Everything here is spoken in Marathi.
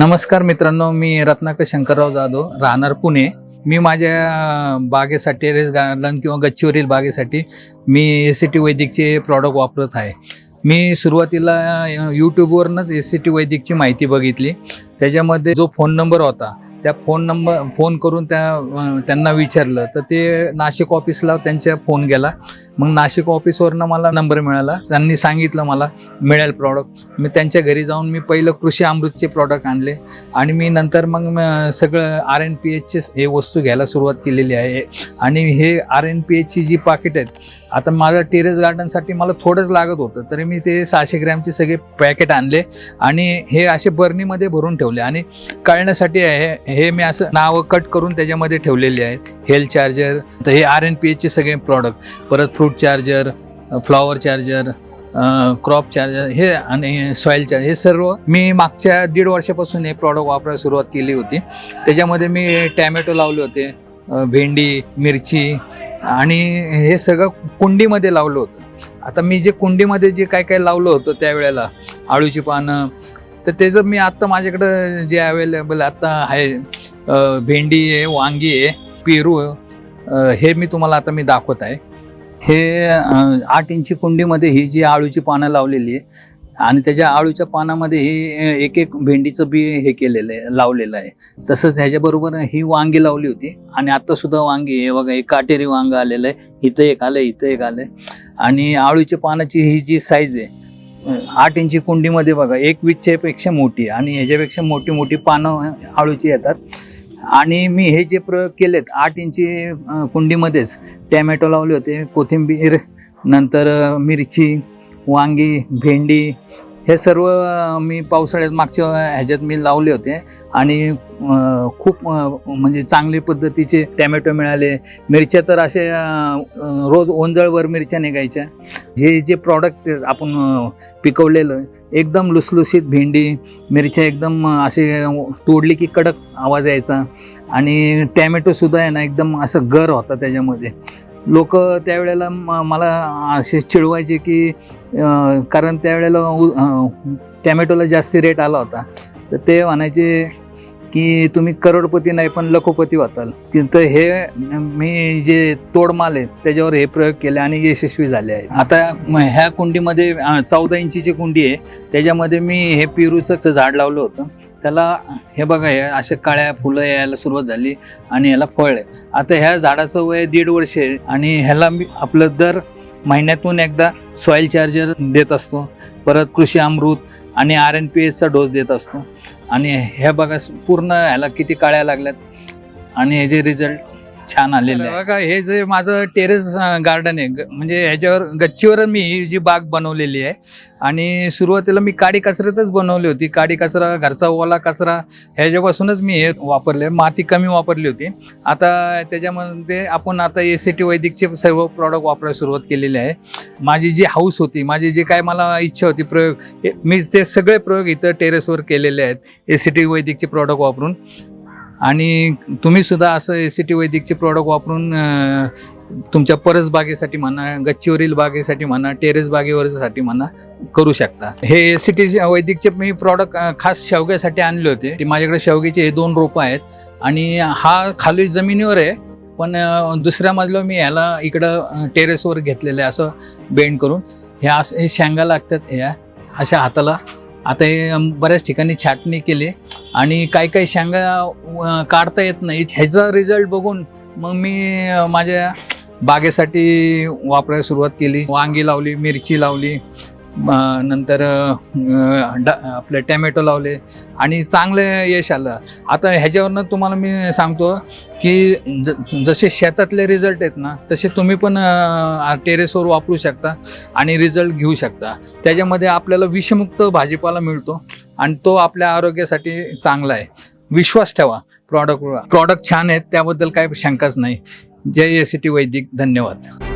नमस्कार मित्रांनो मी रत्नाकर शंकरराव जाधव राहणार पुणे. मी माझ्या बागेसाठी टेरेस गार्डन किंवा गच्चीवरील बागेसाठी मी ए सी टी वैदिकचे प्रॉडक्ट वापरत आहे. मी सुरुवातीला यूट्यूबवरूनच ए सी टी वैदिकची माहिती बघितली. त्याच्यामध्ये जो फोन नंबर होता त्या फोन नंबर फोन करून त्या त्यांना विचारलं. तर ते नाशिक ऑफिसला त्यांच्या फोन गेला. मग नाशिक ऑफिसवरनं मला नंबर मिळाला. त्यांनी सांगितलं मला मिळेल प्रॉडक्ट मी त्यांच्या घरी जाऊन मी पहिलं कृषी अमृतचे प्रॉडक्ट आणले. आणि मी नंतर मग सगळं आर एन पी एचचे हे वस्तू घ्यायला सुरुवात केलेली आहे. आणि हे आर एन पी एचची जी पाकिट आहेत आता माझं टेरेस गार्डनसाठी मला थोडंच लागत होतं तरी मी ते सहाशे ग्रॅमचे सगळे पॅकेट आणले आणि हे असे बर्नीमध्ये भरून ठेवले. आणि कळण्यासाठी हे हे मी असं नावं कट करून त्याच्यामध्ये ठेवलेली आहेत. हेल्थ चार्जर तर हे आर एन पी एचचे सगळे प्रॉडक्ट परत fruit charger flower charger crop charger हे आणि सॉईल चार्जर हे सर्व मी मागच्या दीड वर्षापासून हे प्रॉडक्ट वापरायला सुरुवात केली होती. त्याच्यामध्ये मी टॅमॅटो लावले होते भेंडी मिरची आणि हे सगळं कुंडीमध्ये लावलं होतं. आता मी जे कुंडीमध्ये जे काय काय लावलं होतं त्यावेळेला आळूची पानं तर त्याचं मी आत्ता माझ्याकडं जे अवेलेबल आत्ता आहे भेंडी आहे वांगी आहे पेरू हे मी तुम्हाला आता मी दाखवत आहे. हे आठ इंची कुंडीमध्ये ही जी आळूची पानं लावलेली आहे आणि त्याच्या आळूच्या पानामध्ये ही एक एक भेंडीचं बी हे केलेलं आहे लावलेलं आहे. तसंच ह्याच्याबरोबर ही वांगी लावली होती. आणि आत्तासुद्धा वांगी हे बघा एक काटेरी वांग आलेलं आहे. इथं एक आलं इथं एक आलं आणि आळूच्या पानाची ही जी साईज आहे आठ इंची कुंडीमध्ये बघा एक वीसच्यापेक्षा मोठी आहे. आणि ह्याच्यापेक्षा मोठी मोठी पानं आळूची येतात. आणि मी हे जे प्रयोग केलेत आठ इंची कुंडीमध्येच टॅमॅटो लावले होते कोथिंबीर नंतर मिरची वांगी भेंडी हे सर्व मी पावसाळ्यात मागच्या ह्याच्यात मी लावले होते. आणि खूप म्हणजे चांगली पद्धतीचे टॅमॅटो मिळाले. मिरच्या तर असे रोज ओंजळवर मिरच्या निघायच्या. हे जे प्रॉडक्ट आपण पिकवलेलं एकदम लुसलुसीत भेंडी मिरच्या एकदम असे तोडली की कडक आवाज यायचा. आणि टॅमॅटोसुद्धा आहे ना एकदम असं गर होता त्याच्यामध्ये. लोक त्यावेळेला म- मला असे चिडवायचे की कारण त्यावेळेला उ- टॅमॅटोला जास्त रेट आला होता. तर ते म्हणायचे की तुम्ही करोडपती नाही पण लखोपती व्हाल तर हे मी जे तोडमाल आहे त्याच्यावर हे प्रयोग केले आणि यशस्वी झाले आहे आता ह्या कुंडीमध्ये चौदा इंचीची कुंडी आहे त्याच्यामध्ये मी हे पेरूचं झाड लावलं होतं. त्याला हे बघा हे अशा काळ्या फुलं यायला सुरुवात झाली आणि याला फळ आहे. आता ह्या झाडाचं वय दीड वर्ष आहे आणि ह्याला मी आपलं दर महिन्यातून एकदा सॉईल चार्जर देत असतो. परत कृषी अमृत आणि आर एन पी एसचा डोस देत असतो. आणि ह्या बघा पूर्ण ह्याला किती काळ्या लागल्यात. आणि हे जे रिझल्ट छान आलेलं आहे. बघा हे जे माझं टेरेस गार्डन आहे ग- म्हणजे ह्याच्यावर गच्चीवर मी ही जी बाग बनवलेली आहे. आणि सुरुवातीला मी काडी कचऱ्यातच बनवली होती. काडी कचरा घरचा ओला कचरा ह्याच्यापासूनच मी हे वापरले. माती कमी वापरली होती. आता त्याच्यामध्ये आपण आता ए सी टी वैदिकचे सर्व प्रॉडक्ट वापरायला सुरुवात केलेली आहे. माझी जी हाऊस होती माझी जी काय मला इच्छा होती प्रयोग हे- मी ते सगळे प्रयोग इथं टेरेसवर केलेले आहेत. ए सी टी वैदिकचे प्रॉडक्ट वापरून. आणि तुम्ही सुद्धा असं ए सी टी वैदिकचे प्रॉडक्ट वापरून तुमच्या परस बागेसाठी म्हणा गच्चीवरील बागेसाठी म्हणा टेरेस बागेवरसाठी म्हणा करू शकता. हे ए सी टी वैदिकचे मी प्रॉडक्ट खास शेवग्यासाठी आणले होते. ते माझ्याकडे शेवग्याचे हे दोन रोपं आहेत. आणि हा खाली जमिनीवर आहे पण दुसऱ्या मजल्यावर मी ह्याला इकडं टेरेसवर घेतलेलं आहे असं बेंड करून. हे असं हे शेंगा लागतात ह्या अशा हाताला. आता हे बऱ्याच ठिकाणी छाटणी केली आणि काही काही शेंगा काढता येत नाहीत. ह्याचा रिझल्ट बघून मग मी माझ्या बागेसाठी वापरायला सुरुवात केली. वांगी लावली मिरची लावली. नंतर ड- आपले टॅमॅटो लावले आणि चांगलं यश आलं. आता ह्याच्यावरनं तुम्हाला मी सांगतो की ज जसे शेतातले रिझल्ट आहेत ना तसे तुम्ही पण टेरेसवर वापरू शकता आणि रिझल्ट घेऊ शकता. त्याच्यामध्ये आपल्याला विषमुक्त भाजीपाला मिळतो आणि तो आपल्या आरोग्यासाठी चांगला आहे. विश्वास ठेवा प्रॉडक्ट प्रॉडक्ट छान आहेत त्याबद्दल काही शंकाच नाही. जय एस टी वैदिक धन्यवाद.